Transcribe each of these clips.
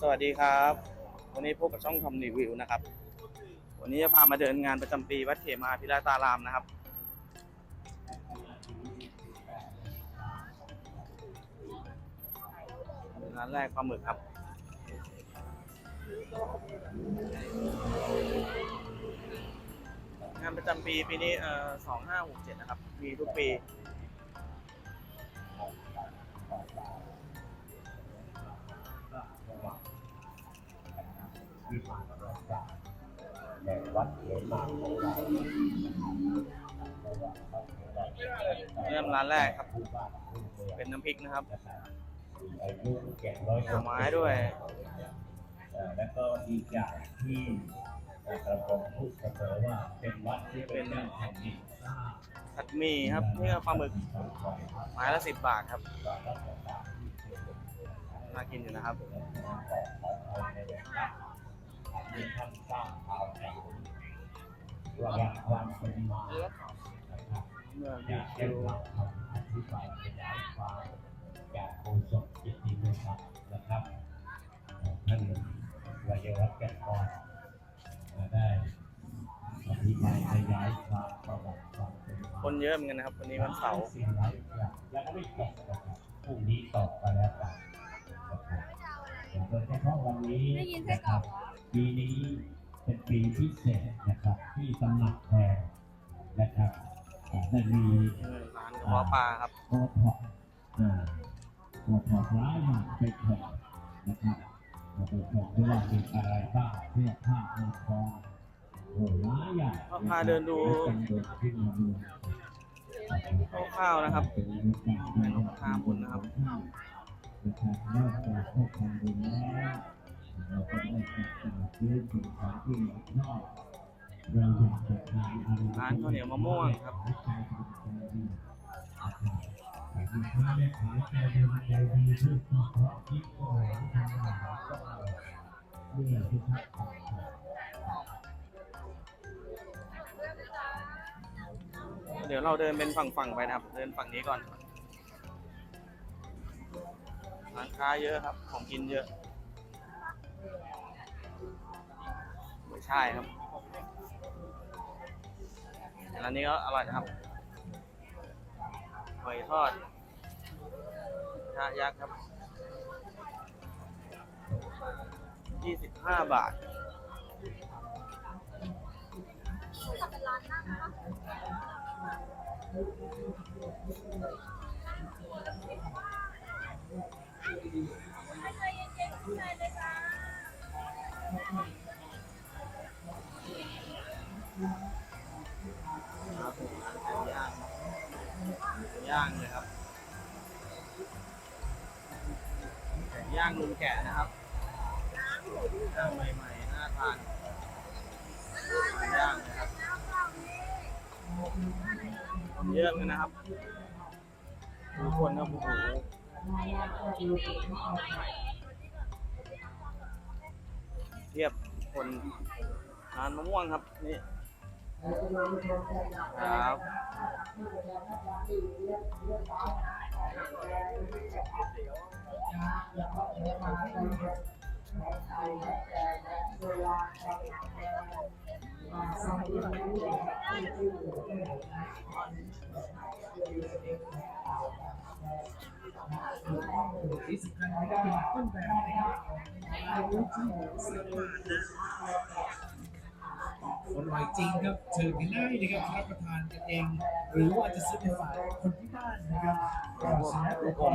สวัสดีครับ วันนี้พบกับช่องทอมรีวิวนะครับ วันนี้จะพามาเดินงานประจำปีวัดเขมาพิราตารามนะครับ ร้านแรกปลาหมึกครับ งานประจำปีปีนี้เอ่อสองห้าหกเจ็ดนะครับ มีทุกปี ที่ผ่านมาจากในวัดเขมาของเราเริ่มร้านแรกครับผู้บ้านผู้เมืองเป็นน้ำพริกนะครับนะครับมีอายุแก่ร้อยผลไม้ด้วยเอ่อแล้วก็ดีใจที่กระผมพูดเสมอว่าเป็นวัดที่เป็นเจ้าแผ่นดินสร้างผัดหมี่ครับนี่ก็ปลาหมึกไม้ละสิบบาทครับน่ากินอยู่นะครับ ที่ท่านสร้างเอาในระดับความเป็นมานะครับเมืองอยากจะรับคำอธิบายขยายความจากโฆษกจิตติมศักดิ์นะครับท่านวายวัฒน์แก่นกรได้อธิบายขยายความประวัติความเป็นมาคนเยอะเหมือนกันนะครับ วันนี้วันเสาร์สิ่งหลายอย่างยังไม่จบนะครับพรุ่งนี้ต่อไปแล้วกันนะครับโดยเฉพาะวันนี้ได้ยินไส้นะกครอรักบเหรอ ปีนี้เป็นปีพิเศษนะครับที่ตำหนักแทนนะครับอ่าได้มีอืมร้านกระเพาะปลาครับโอท็อปอ่าโอท็อปร้ายมาไปแข่งนะครับเราไปแข่งด้วยว่ามีอะไรบ้างเสื้อผ้าอาภรณ์โอ้ร้ายใหญ่ก็พาเดินดูเป็นเดินขึ้นมาดูคร่าวๆนะครับเป็นบรรยากาศในพาบุญนะครับนะครับนอกจากพวกทำบุญแล้ว เราก็ได้จัดการซื้อสิ่งของที่เราชอบเราอยากจะทานอะไรร้านข้าวเหนียวมะม่วงครับ ใจดีใจดีแต่ที่ค้าแม่ขาใจดีใจดีทุกคนเพราะคิดโอ้ยทำอาหารก็อร่อยนี่ที่ท่านทำเดี๋ยวเราเดินเป็นฝั่งๆไปนะครับ เดินฝั่งนี้ก่อน ร้านค้าเยอะครับ ของกินเยอะ ใช่ครับร้านนี้ก็อร่อยนะครับหอยทอดชายักษ์ครับยี่สิบห้าบาทเป็นร้านนั่งนะคะ ครับผมร้านไก่ย่างไก่ย่างเลยครับไก่ย่างลุงแกะนะครับย่างใหม่ๆน่าทานไก่ย่างเลยครับคนเยอะเลยนะครับดูคนครับโอ้โห ทียบคนร้านมะม่วงครับนี่ครับ อายุที่สามารถนะอร่อยจริงครับเชิญกันได้นะครับรับประทานกันเอง หรือว่าจะซื้อไปฝากคนที่บ้านนะครับก็สามารถลูกอม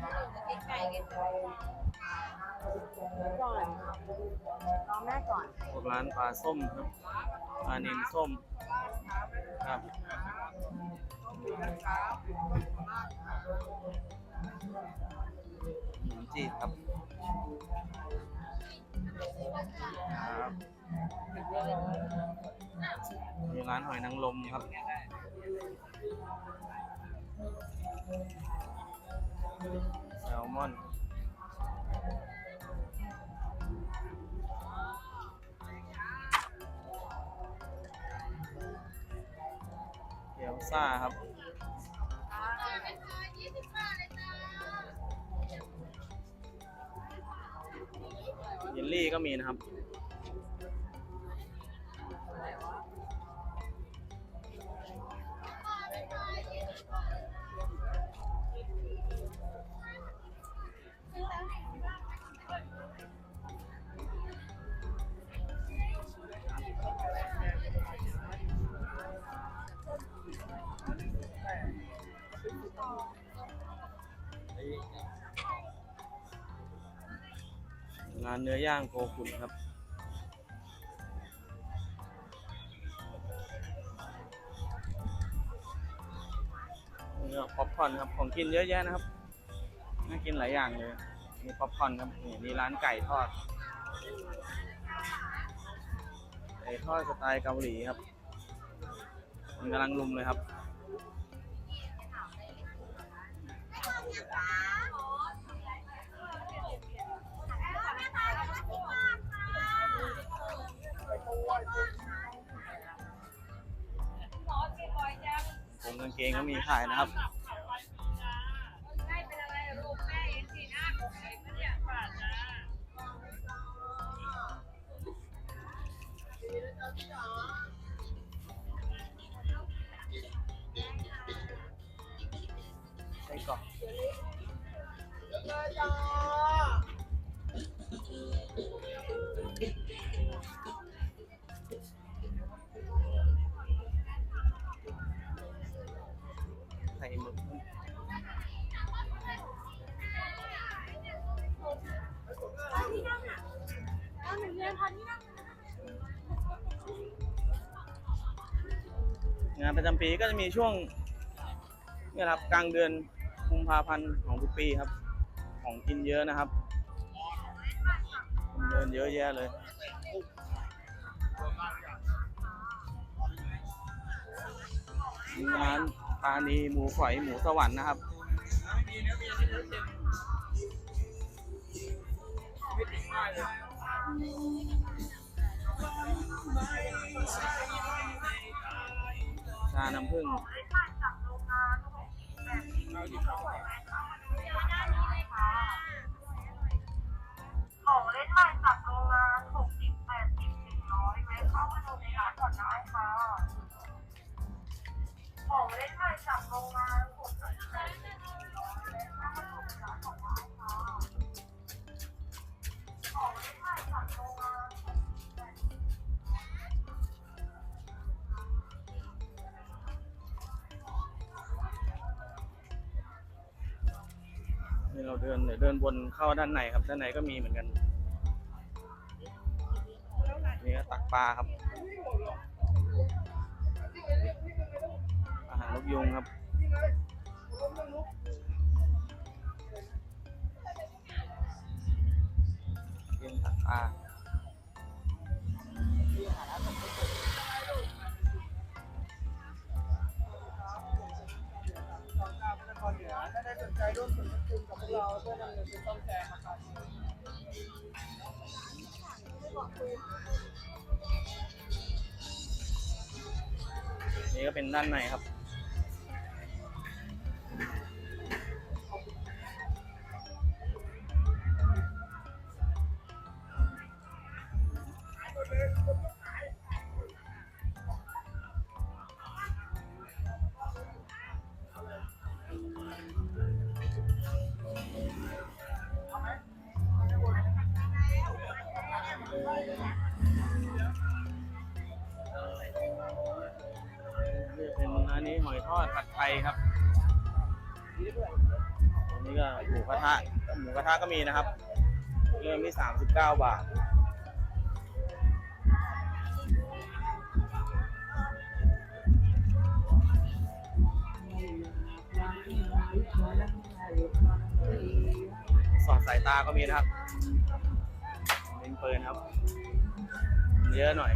ครับสะดวกนะครับไก่กันก่อนรอแม่ก่อน พวกร้านปลาส้มครับปลาเนิลส้มครับหมูจีบครับครับมีร้านหอยนางรมครับ แซลมอนเกี๊ยวซ่าครับเยลลี่ก็มีนะครับ งานเนื้อย่างโกขุนครับ เนี่ก็ป๊อปคอนครับ ของกินเยอะแยะนะครับ น่ากินหลายอย่างเลย มีป๊อปคอนครับนี่มีร้านไก่ทอด ไก่ทอดสไตล์เกาหลีครับ มันกำลังลุมเลยครับ ผมกางเกงก็มีขายนะครับไส้กรอก งานประจำปีก็จะมีช่วงเนี่ยครับกลางเดือนกุมภาพันธ์ของทุกปีครับ ของกินเยอะนะครับเดินเยอะแยะเลยร้านปลานีหมูฝอยหมูสวรรค์นะครับ ชาน้ำผึ้งของเล่นใหม่จากโรงงานหกสิบแปดสิบถึงร้อยไว้เข้ามาดูในร้านก่อนได้ค่ะของเล่นใหม่จากโรงงานหกสิบแปดสิบถึงร้อยไว้เข้ามาดูในร้านก่อนได้ค่ะของเล่นใหม่จากโรง เราเดินเดี๋ยวเดินวนเข้าด้านในครับ ด้านในก็มีเหมือนกัน นี่ก็ตักปลาครับ อาหารนกยุงครับเลี้ยงตักปลาได้สนใจร่วมสมทบ คุณกับพวกเราเพื่อนำเงินไปซ่อมแซมอาคารนี่ก็เป็นด้านในครับ ก็มีนะครับ เริ่มที่สามสิบเก้าบาท สอดสายตาก็มีนะครับ เป็นปืนครับ เยอะหน่อย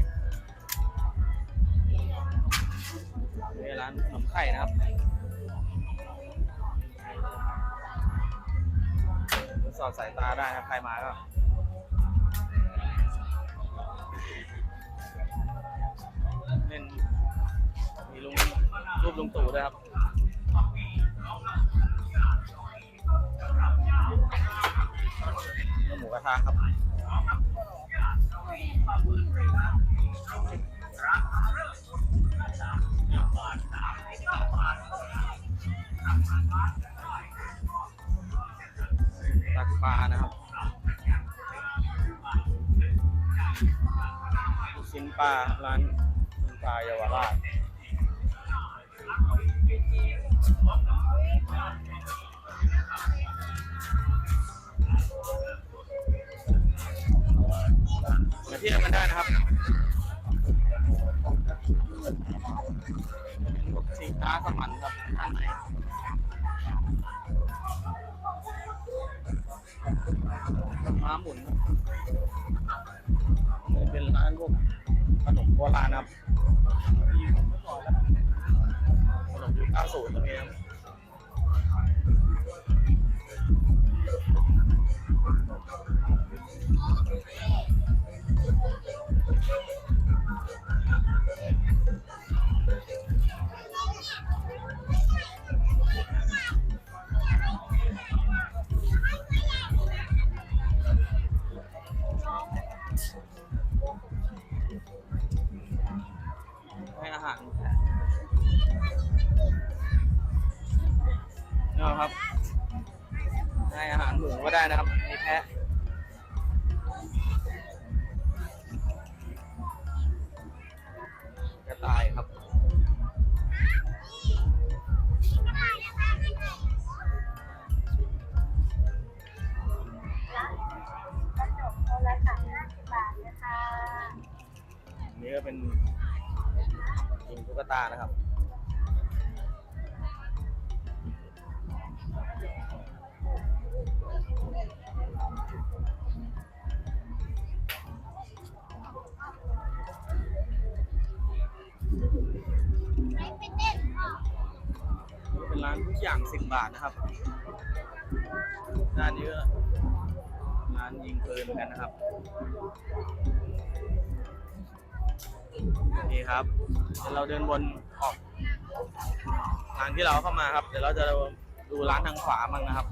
นี่ร้านขนมไข่นะครับ สอบสายตาได้นะครับใครมาก็เล่นมีลุงรูปลุงตู่ด้วยครับหมูกระทะครับตัก ปลานะครับลูกชิ้นปลาร้านลูกชิ้นปลาเยาวราชมาเที่ยวกันได้นะครับสินค้าสมันครับ ม้าหมุนเป็นร้านพวกขนมโบราณครับขนมยุค90ตรงนี้ครับ ให้อาหารหมูก็ได้นะครับมีแพะกระต่ายครับนะคะอันนี้ก็เป็นยิงตุ๊กตานะครับ ร้านทุกอย่างสิบบาทนะครับร้านนี้ก็ร้านยิงปืนเหมือนกันนะครับนี่ครับเดี๋ยวเราเดินวนออกทางที่เราเข้ามาครับ เดี๋ยวเราจะดูร้านทางขวามั่งนะครับ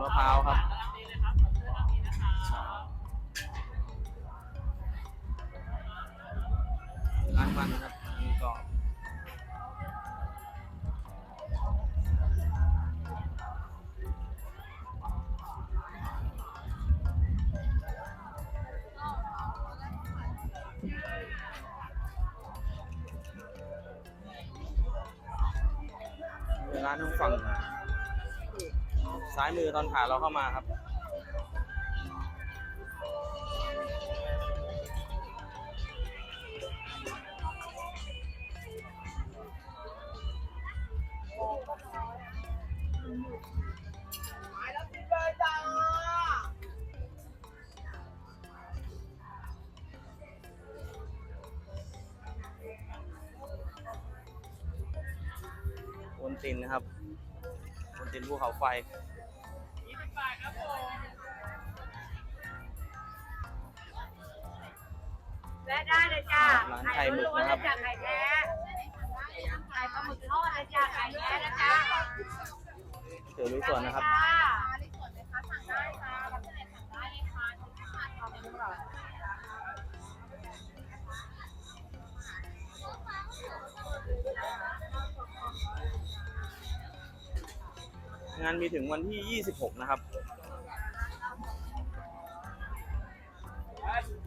มะพร้าวครับร้านมันครับมีกรอบร้านทางฝั่ง ซ้ายมือตอนขาเราเข้ามาครับวนตินนะครับวนตินภูเขาไฟ แวะได้เลยจ้าร้านไข่หมึกนะครับไข่ไข่แท้ไข่ปลาหมึกทอดนะจ้าไข่แท้นะจ้าเสือลุยสวนนะครับจ้าง งานมีถึงวันที่ 26 นะครับ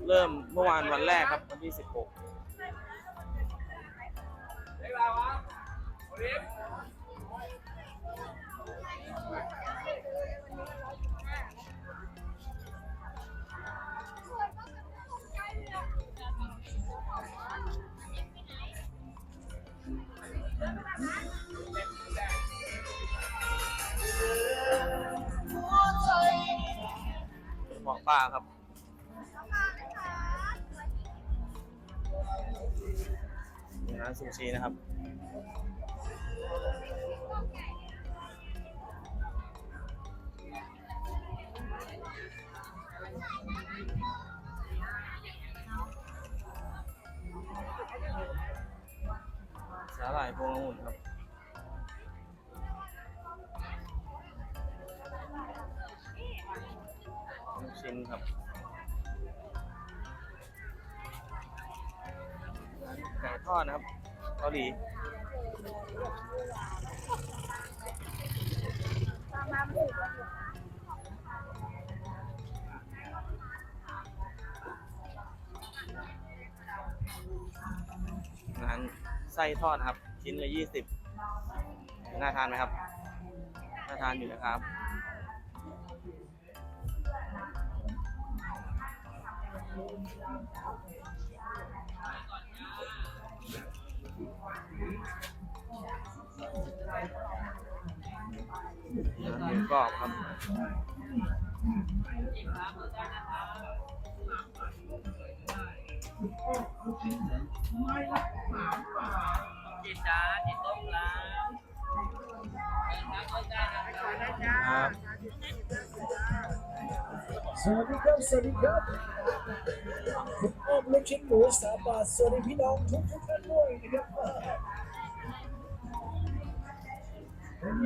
เริ่มเมื่อวานวันแรกครับ วันที่ 16 ของป้าครับมีร้านซูชินะครับสาหร่ายพวงองุ่น อดนะครับเกาหลีร้านไส้ทอดครับ ชิ้นละยี่สิบน่าทานไหมครับ น่าทานอยู่นะครับ กรอบครับครับสวัสดีครับ สวัสดีครับคุณอ้อมลูกชิ้นหมูสามบาทสวัสดีพี่น้องทุกทุกท่านด้วยนะครับ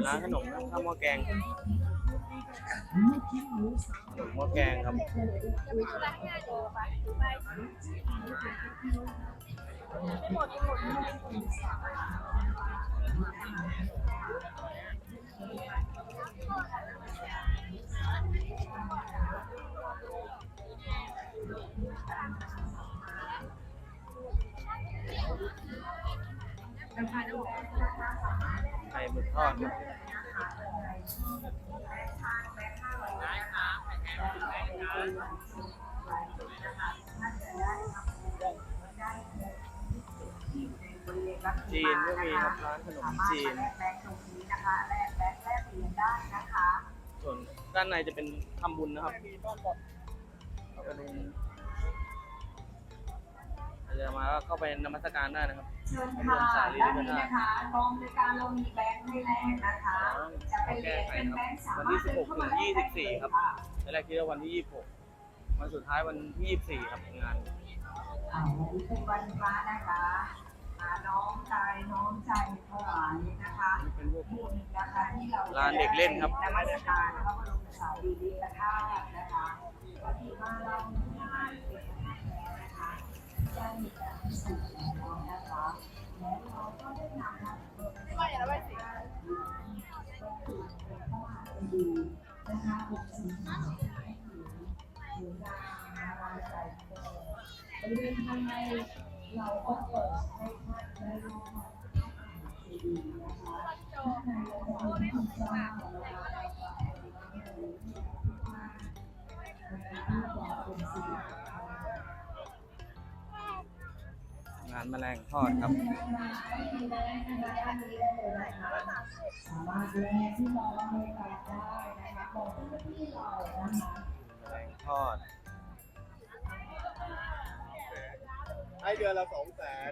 ร้านขนมครับข้าวหม้อแกงข้ามขนมหม้อแกงครับไข่หมึกทอดครับจีนก็มีครับร้านขนมจีนส่วนด้านในจะเป็นทำบุญนะครับจะมาก็เข้าไปนมัสการได้นะครับ เชิญค่ะด้านนี้นะคะกองในการเรามีแบงค์ให้แลกนะคะ จะเป็นเหรียญเป็นแบงค์สามารถเดินเข้ามาแลกได้เลยค่ะแรกที่ว่าวันที่ 26 วันสุดท้ายวันที่ 24 ครับงานอ่าวันนี้เป็นวันพระนะคะอ่าน้องใจน้องใจถวายนะคะนี่เป็นพวกบุญนะคะที่เราร้านเด็กเล่นครับนมัสการพระบรมสารีริกธาตุนะคะวันที่มาเราไม่ได้เป็นแล้วนะคะได้มีการพิสูจ ดีนะคะบุญสิ่งที่ให้อยู่หรือนางมาใจบริเวณภายในเราก็เปิดให้ท่านได้ร่วมดีนะคะข้างในเราจะมีคุณสร้างของเรานะ แมลงทอดครับสามารถดูแลที่เราบริการได้นะคะบอกเจ้าหน้าที่เรานะคะแมลงทอด ให้เดือนละสองแสน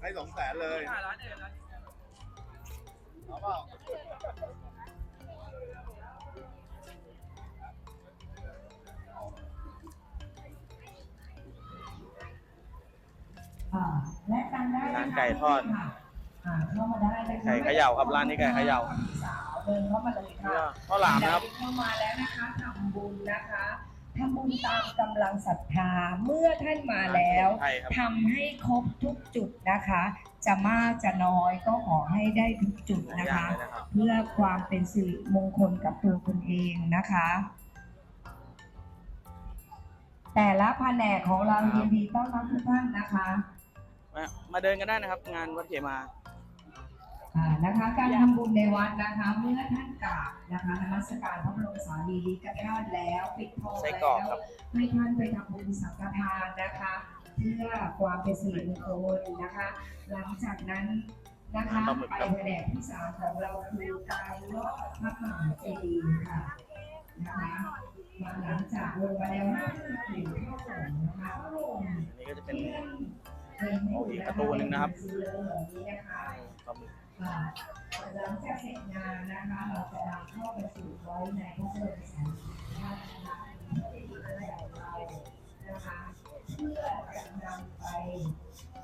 ให้สองแสนเลยเอาเปล่า และกันได้ะคะร้านไก่ทอดอ่าเข้ามาได้นะคะไก่เขย่าครับร้านนี้ไก่เขย่าสาวเดินเข้ามาเลยค่ะข้าวหลามนะครับเข้ามาแล้วนะคะทำบุญนะคะทำบุญตามกำลังศรัทธาเมื่อท่านมาแล้วไทยครับทำให้ครบทุกจุดนะคะ จะมากจะน้อยก็ขอให้ได้ทุกจุดหลายนะอย่างคะเลยนะครับเพื่อความเป็นสิริมงคลกับตัวคุณเองนะคะ แต่ละแผนกของเราครับยินดีต้อนรับทุกท่านนะคะ มามาเดินกันได้นะครับ งานวัดเขมา อ่านะคะการทำบุญในวัดนะคะ เมื่อท่านกราบนะคะนมัสการพระบรมสารีริกธาตุแล้วปิดทองไส้แล้กรอกวครับให้ท่านไปทำบุญสังฆทานนะคะ เพื่อความเป็นสิริมงคลนะคะ หลังจากนั้นนะคะปลาหมึกไปครับ แผนกที่สามของเราคือการลอดพระมหาเจดีย์ค่ะนะคะหลังจากลงไปแล้วห้าทุ่มถึงเข้าส่งนะคะก็ลง อันนี้ก็จะเป็น เดินให้ดูนะคะซื้อเลยแบบนี้นะคะปลาหมึกหลังจากเสร็จงานนะคะเราจะนำเข้าไปสู่ไว้ในพระบมสารีริกธานะคะที่ดีอะไรของเรานะคะเพื่อจะนำไป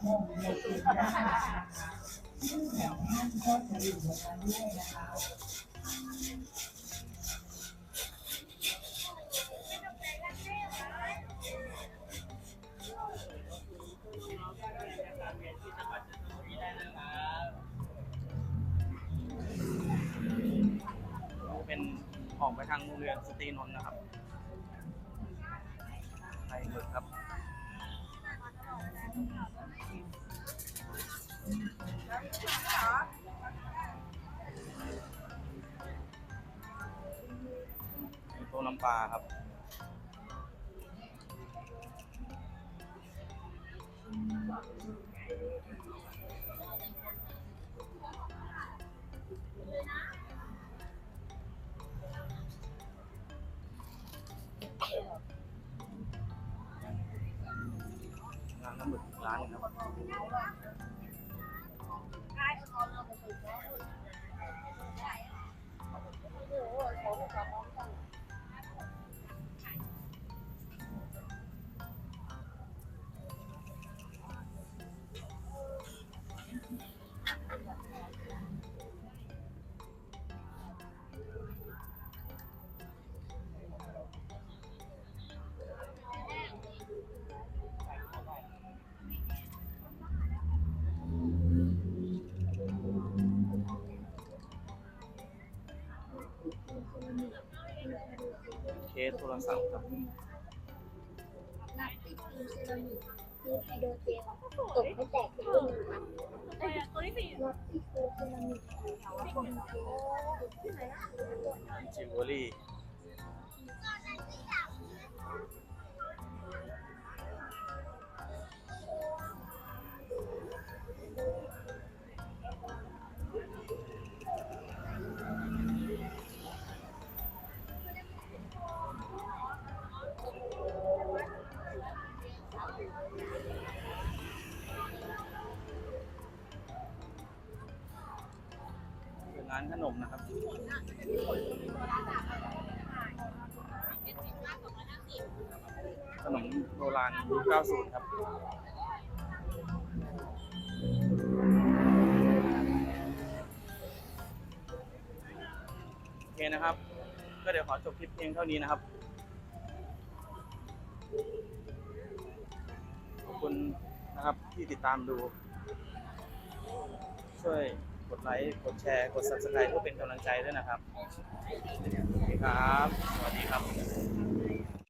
ห่มในปีหน้านะคะซึ่งแบบท่านก็จะอยู่บนนั้นด้วยนะคะ ออกไปทางโรงเรียนสตรีนนท์นะครับไข่หมึกครับตัวน้ำปลาครับร้ ร้านหนึงครับ สโทรศัพท์ครับนักติดฟิล์มเซรามิกคือไฮโดรเจลตกไม่แตกเป็นลูกนะนักติดฟิล์มเซรามิกแถวว่าคนเจลจิวเวลรี่ ขนมนะครับขนมโบราณยุค90 ครับ โอเคนะครับ ก็เดี๋ยวขอจบคลิปเพียงเท่านี้นะครับ ขอบคุณนะครับที่ติดตามดู ช่วย กดไลค์ กดแชร์ กด subscribe เพื่อเป็นกำลังใจด้วยนะครับ สวัสดีครับ สวัสดีครับ